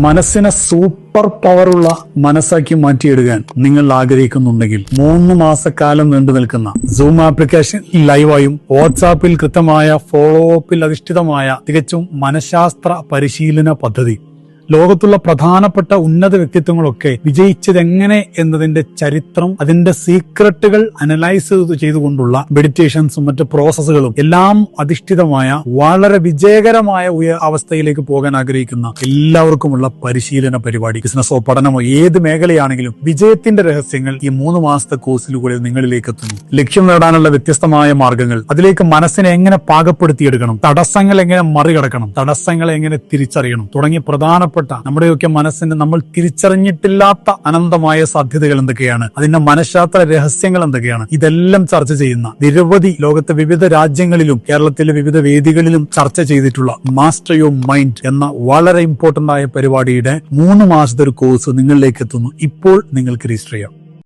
മനസ്സിനെ സൂപ്പർ പവറുള്ള മനസ്സാക്കി മാറ്റിയെടുക്കാൻ നിങ്ങൾ ആഗ്രഹിക്കുന്നുണ്ടെങ്കിൽ മൂന്ന് മാസക്കാലം നീണ്ടു നിൽക്കുന്ന സൂം ആപ്ലിക്കേഷൻ ലൈവായും വാട്സാപ്പിൽ കൃത്യമായ ഫോളോ അപ്പിൽ അധിഷ്ഠിതമായ തികച്ചും മനഃശാസ്ത്ര പരിശീലന പദ്ധതി ലോകത്തുള്ള പ്രധാനപ്പെട്ട ഉന്നത വ്യക്തിത്വങ്ങളൊക്കെ വിജയിച്ചത് എങ്ങനെ എന്നതിന്റെ ചരിത്രം അതിന്റെ സീക്രട്ടുകൾ അനലൈസ് ചെയ്തുകൊണ്ടുള്ള മെഡിറ്റേഷൻസും മറ്റ് പ്രോസസ്സുകളും എല്ലാം അധിഷ്ഠിതമായ വളരെ വിജയകരമായ ഉയർ അവസ്ഥയിലേക്ക് പോകാൻ ആഗ്രഹിക്കുന്ന എല്ലാവർക്കുമുള്ള പരിശീലന പരിപാടി. ബിസിനസ്സോ പഠനമോ ഏത് മേഖലയാണെങ്കിലും വിജയത്തിന്റെ രഹസ്യങ്ങൾ ഈ മൂന്ന് മാസത്തെ കോഴ്സിലൂടെ നിങ്ങളിലേക്ക് എത്തുന്നു. ലക്ഷ്യം നേടാനുള്ള വ്യത്യസ്തമായ മാർഗങ്ങൾ അതിലേക്ക് മനസ്സിനെ എങ്ങനെ പാകപ്പെടുത്തിയെടുക്കണം? തടസ്സങ്ങൾ എങ്ങനെ മറികടക്കണം? തടസ്സങ്ങളെ എങ്ങനെ തിരിച്ചറിയണം? തുടങ്ങിയ പ്രധാനപ്പെട്ട നമ്മുടെയൊക്കെ മനസ്സിന് നമ്മൾ തിരിച്ചറിഞ്ഞിട്ടില്ലാത്ത അനന്തമായ സാധ്യതകൾ എന്തൊക്കെയാണ്? അതിന്റെ മനഃശാസ്ത്ര രഹസ്യങ്ങൾ എന്തൊക്കെയാണ്? ഇതെല്ലാം ചർച്ച ചെയ്യുന്ന നിരവധി ലോകത്തെ വിവിധ രാജ്യങ്ങളിലും കേരളത്തിലെ വിവിധ വേദികളിലും ചർച്ച ചെയ്തിട്ടുള്ള മാസ്റ്റർ യുവർ മൈൻഡ് എന്ന വളരെ ഇമ്പോർട്ടന്റ് ആയ പരിപാടിയുടെ മൂന്ന് മാസത്തെ ഒരു കോഴ്സ് നിങ്ങളിലേക്ക് എത്തുന്നു. ഇപ്പോൾ നിങ്ങൾക്ക് രജിസ്റ്റർ ചെയ്യാം.